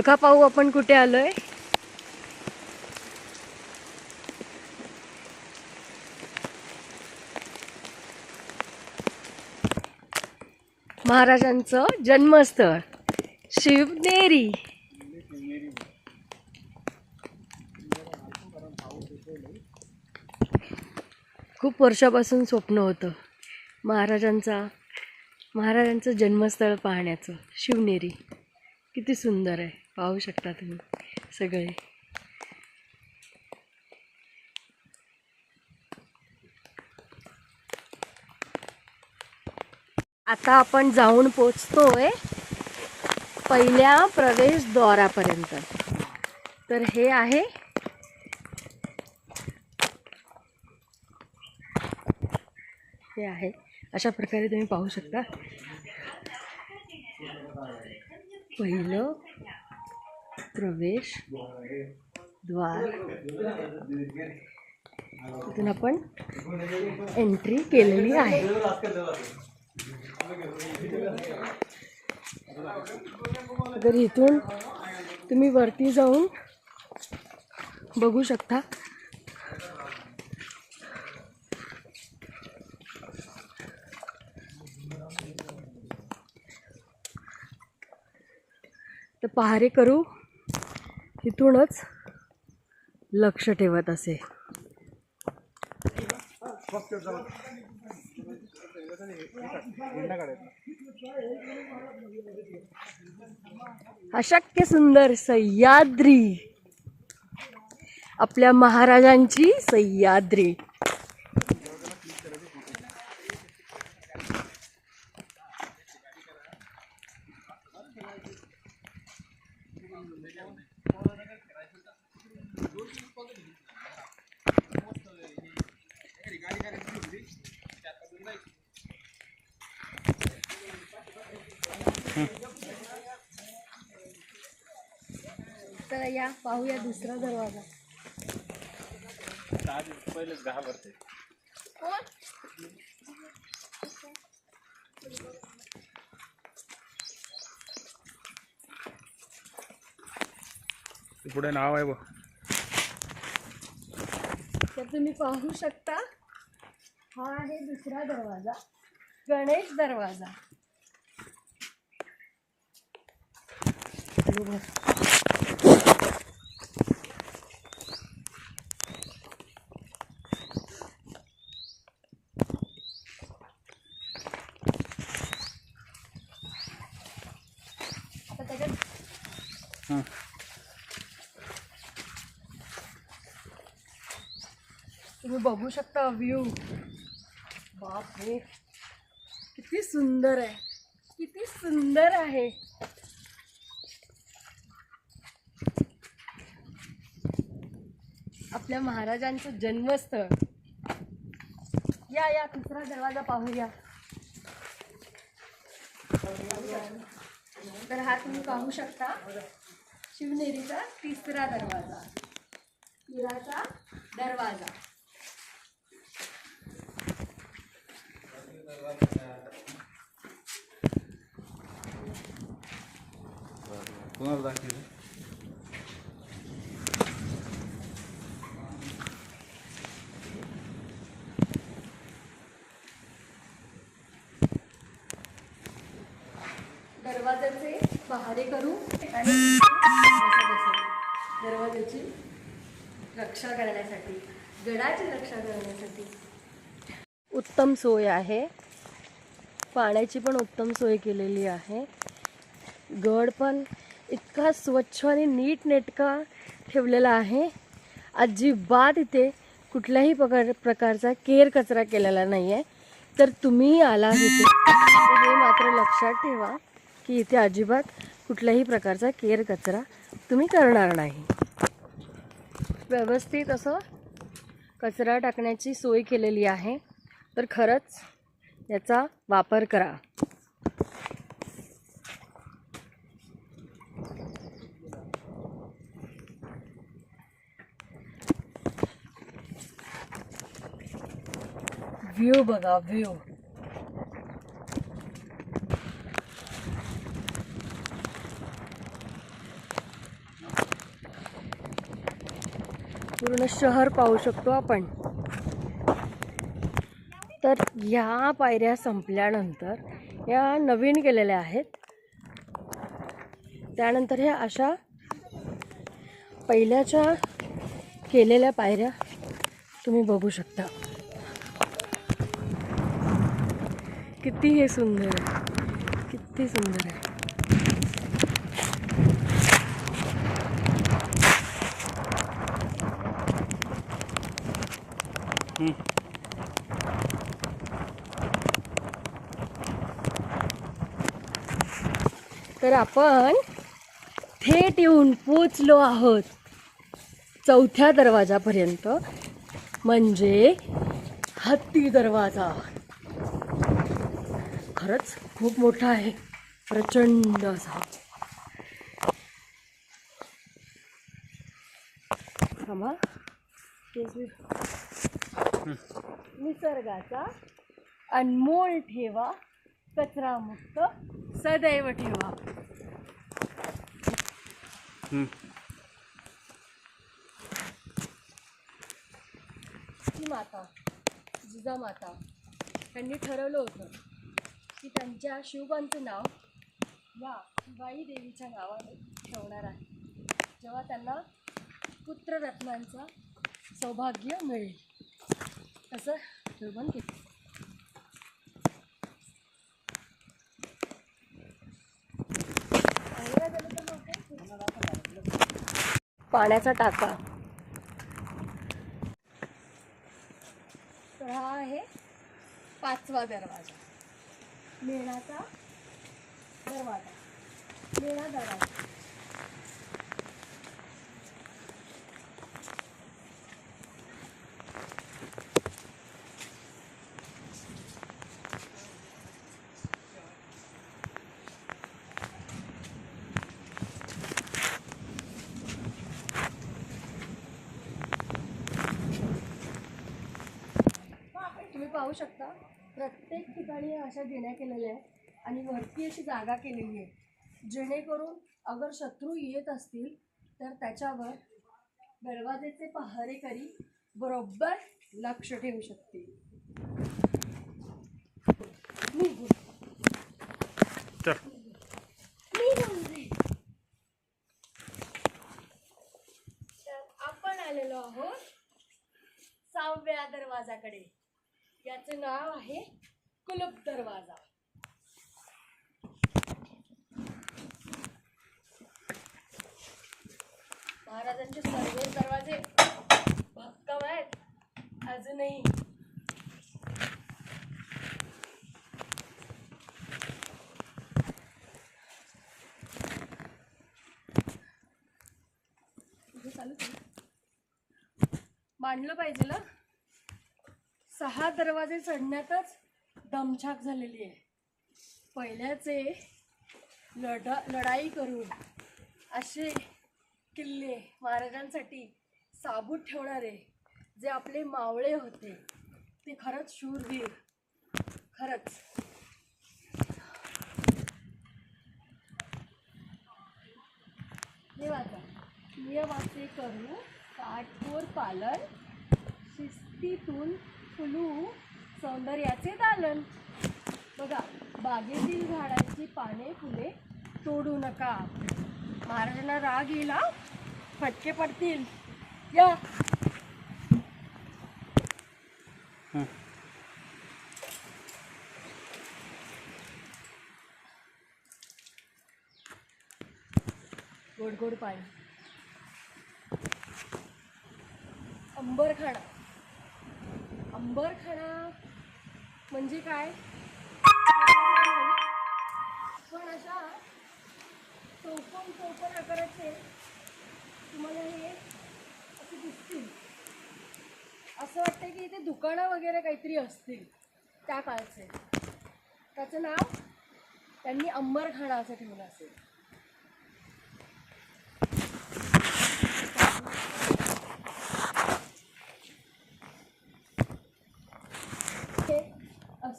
ओळखा पाहू आपण कुठे आलोय. महाराजांचं जन्मस्थळ शिवनेरी. खूप वर्षापासून स्वप्न होतं महाराजांचा महाराजांचं जन्मस्थळ पाहण्याचं. शिवनेरी किती सुंदर आहे. पाहू शकता तुम्ही सगळे. आता आपण जाऊन पोचतोय पहिल्या प्रवेशद्वारापर्यंत तर हे आहे हे आहे. अशा प्रकारे तुम्ही पाहू शकता. पहिलं प्रवेश द्वार. तिथून आपण एंट्री केलेली आहे. तर इथून तुम्ही वरती जाऊन बघू शकता. तर पहारे करू. तिथूनच लक्ष ठेवत असे. अशक्य सुंदर सह्याद्री. आपल्या महाराजांची सह्याद्री तर या पाहूया दुसरा दरवाजा. पहिलेच घाबरते पुढे नाव आहे बघ. तर तुम्ही पाहू शकता हा आहे दुसरा दरवाजा गणेश दरवाजा. बघू शकता व्ह्यू बाप रे किती सुंदर आहे. किती सुंदर आहे. आपल्या महाराजांचं जन्मस्थळ. या या तिसरा दरवाजा पाहूया. तर हा तुम्ही पाहू शकता शिवनेरीचा तिसरा दरवाजा. हिराचा दरवाजा. कोणाला दाखवलं दरवाजाचे पहारे करू आणि बसा बसा. दरवाजाची रक्षा करण्यासाठी गडाची रक्षा करण्यासाठी उत्तम सोय आहे पाण्याची पण उत्तम सोय केलेली आहे. गड पण इतका स्वच्छ आणि नीट नेटका ठेवलेला आहे. अजिबात इथे कुठल्याही प्रकार प्रकारचा केर कचरा केलेला नाही आहे तर तुम्ही आला इथे. हे मात्र लक्षात ठेवा की इथे अजिबात कुठल्याही प्रकारचा केर कचरा तुम्ही करणार नाही. व्यवस्थित असं कचरा टाकण्याची सोय केलेली आहे. तर खरंच याचा वापर करा. व्ह्यू बघा व्ह्यू पूर्ण शहर पाहू शकतो आपण. तर ह्या पायऱ्या संपल्यानंतर या नवीन केलेल्या आहेत. त्यानंतर ह्या अशा पहिल्याच्या केलेल्या पायऱ्या तुम्ही बघू शकता. किती हे सुंदर आहे. किती सुंदर आहे. तर आपण थेट येऊन पोचलो आहोत चौथ्या दरवाजापर्यंत. म्हणजे हत्ती दरवाजा. खरंच खूप मोठा आहे. प्रचंड असा. निसर्गाचा अनमोल ठेवा. कचरामुक्त सदैव ठेवा. हम्म. ही माता जिजामाता त्यांनी ठरवलं होतं की त्यांच्या शिवबांचं नाव या शिवाई देवीच्या नावाने ठेवणार आहे. जेव्हा त्यांना पुत्ररत्नांचा सौभाग्य मिळेल. तसं शिवबन केलं पाण्याचा टाका. तर हा आहे पाचवा दरवाजा. मेणाचा दरवाजा. मेणा दरवाजा तुम्ही पाहू शकता प्रत्येक ठिकाणी अशा देण्या केलेल्या आहेत आणि वरती अशी जागा केलेली आहे. जेणेकरून अगर शत्रू येत असतील तर त्याच्यावर दरवाजेचे पहारेकरी बरोबर लक्ष ठेवू शकतील. तर आपण आलेलो आहोत सहाव्या दरवाजाकडे. याचं नाव आहे कुलूप दरवाजा. महाराजांचे सर्व दरवाजे भक्कम आहेत अजूनही. मांडलं पाहिजे ना? सहा दरवाजे चढण्यातच दमछाक झालेली आहे. पहिल्याचे लढ लढाई करून असे किल्ले महाराजांसाठी साबूत ठेवणारे जे आपले मावळे होते ते खरंच शूरवीर. खरंच. हे वाचा. नियमाचे करू काटकोर पालन शिस्तीतून फुलू सौंदर्याचे दालन. बघा बागेतील झाडांची पाने फुले तोडू नका. महाराजांना राग येईल. फटके पडतील. या. गोड गोड पाणी. अंबरखाना अंबरखाना म्हणजे काय? पण अशा चौकोन चौकोन आकाराचे तुम्हाला हे असे दिसतील. असं वाटतं की इथे दुकानं वगैरे काहीतरी असतील त्या काळचे. त्याचं नाव त्यांनी अंबरखाना असं ठेवलं असेल.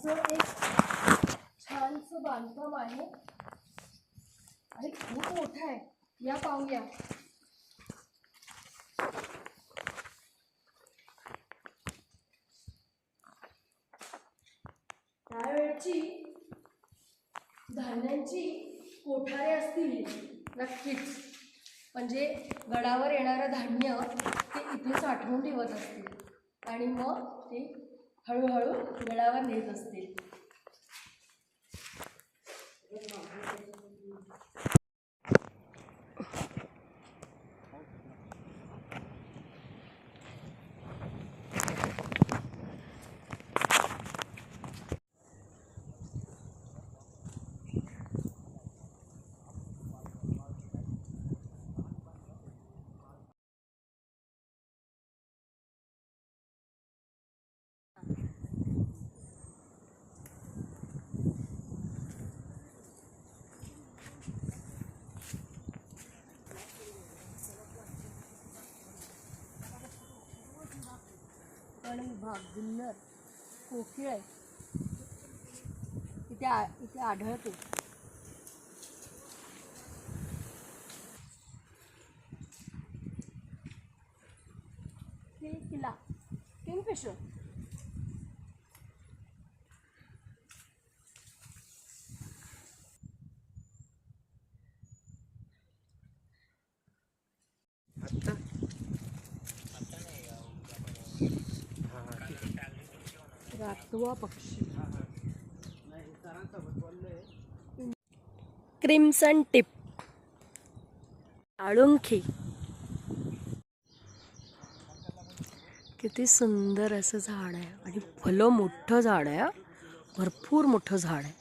असं एक छानस बांधकाम आहे. आणि खूप मोठा आहे. या पाहूया. त्यावेळची धान्यांची कोठारे असतील नक्कीच. म्हणजे गडावर येणारं धान्य ते इथे साठवून ठेवत असतील. आणि मग ते हळूहळू गडावर नेत असतील. पण विभाग जुन्नर कोकिळ आहे. इथे आ इथे आढळते. किला. किंगफिशर. रातवा पक्षी क्रिम्सन टिप. आळुंखी. किती सुंदर असं झाड आहे. आणि भलं मोठं झाड आहे भरपूर मोठं झाड आहे.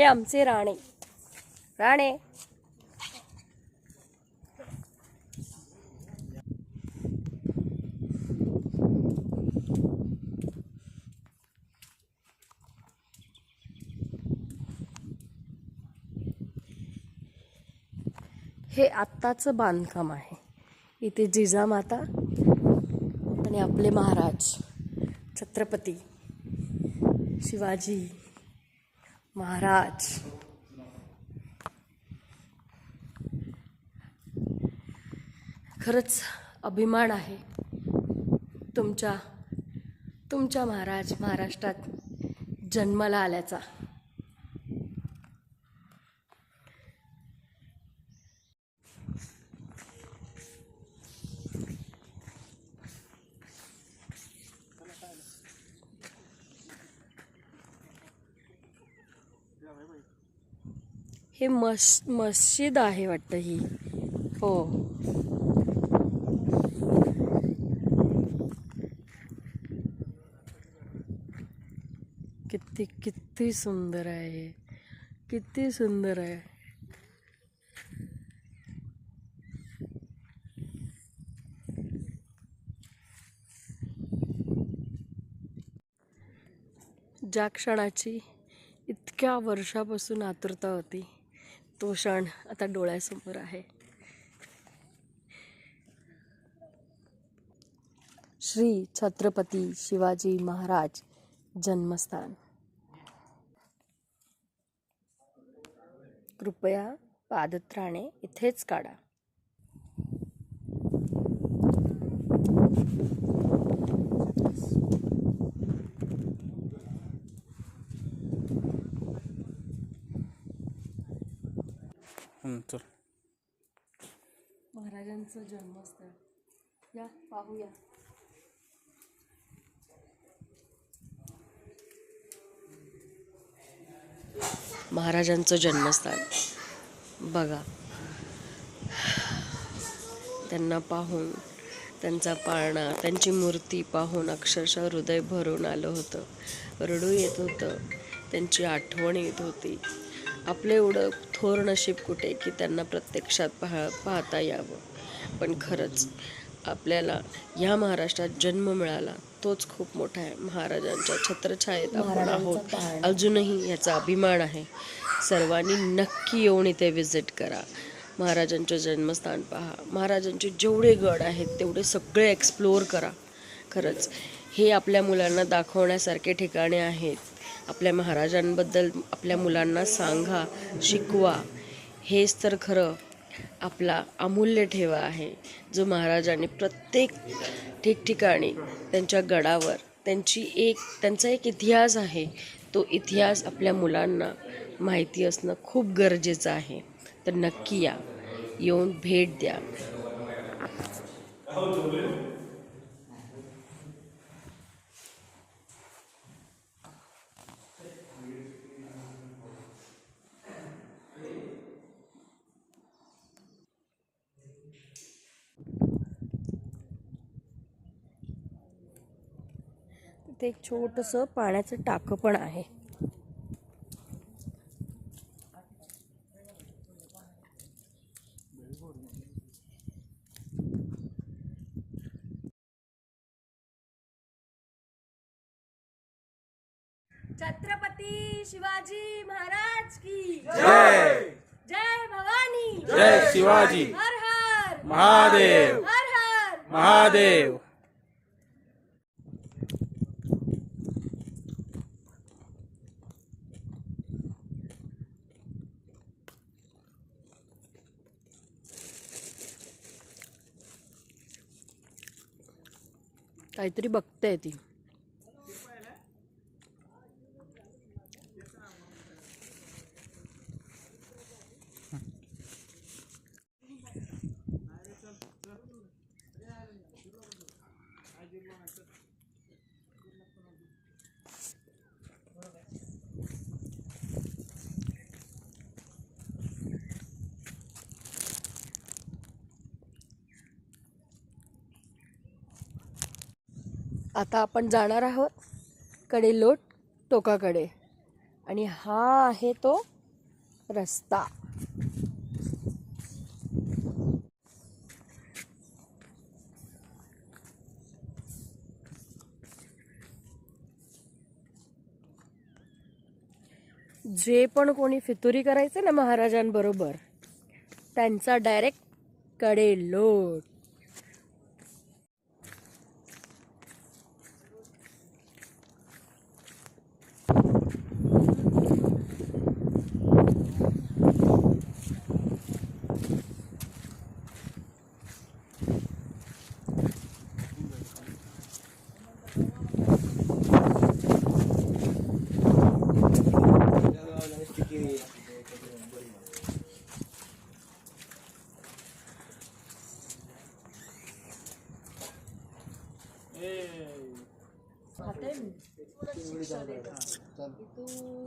हे आमचे राणे. राणे. हे आत्ताचं बांधकाम आहे. इथे जिजामाता आणि आपले महाराज छत्रपती शिवाजी महाराज. खरंच अभिमान आहे तुमच्या तुमच्या महाराज महाराष्ट्रात जन्माला आल्याचा. हे मस मस्जिद आहे वाटतं ही. हो. किती किती सुंदर आहे. किती सुंदर आहे. ज्या क्षणाची इतक्या वर्षापासून आतुरता होती. तो क्षण आता डोळ्यासमोर आहे. श्री छत्रपती शिवाजी महाराज जन्मस्थान. कृपया पादत्राणे इथेच काढा. हं, महाराजांचं जन्मस्थळ. या पाहूया. महाराजांचं जन्मस्थान बघा. त्यांना पाहून त्यांचा पाळणा त्यांची मूर्ती पाहून अक्षरशः हृदय भरून आलं होतं. रडू येत होतं. त्यांची आठवण येत होती. आपलं एवढं थोर नशीब कुठे की त्यांना प्रत्यक्षात पाहा पाहता यावं? पण खरंच आपल्याला या महाराष्ट्रात जन्म मिळाला तोच खूप मोठा आहे. महाराजांच्या छत्रछायेत आपण आहोत. अजूनही याचा अभिमान आहे. सर्वांनी नक्की येऊन इथे विजिट करा. महाराजांचे जन्मस्थान पहा. महाराजांचे जेवढे गड आहेत तेवढे सगळे एक्सप्लोअर करा. खरंच हे आपल्या मुलांना दाखवण्यासारखे ठिकाणे आहेत. आपल्या महाराजांबद्दल आपल्या मुलांना सांगा शिकवा. हेच तर खरं आपला अमूल्य ठेवा आहे. जो महाराजांनी प्रत्येक ठिकठिकाणी त्यांच्या गडावर त्यांची एक त्यांचा एक इतिहास आहे. तो इतिहास आपल्या मुलांना माहिती असणं खूप गरजेचं आहे. तर नक्की या. येऊन भेट द्या. तिथे एक छोटंसं पाण्याचं टाकं पण आहे. छत्रपती शिवाजी महाराज की जय! जय भवानी! जय शिवाजी! हर हर! महादेव! हर हर! महादेव! काहीतरी बघते ती. आता आपण जाणार आहोत कडेलोट टोकाकडे. आणि हा आहे तो रस्ता. जे पण कोणी फितुरी करायचं ना महाराजांबरोबर त्यांचा डायरेक्ट कडेलोट. इथून डायरेक्ट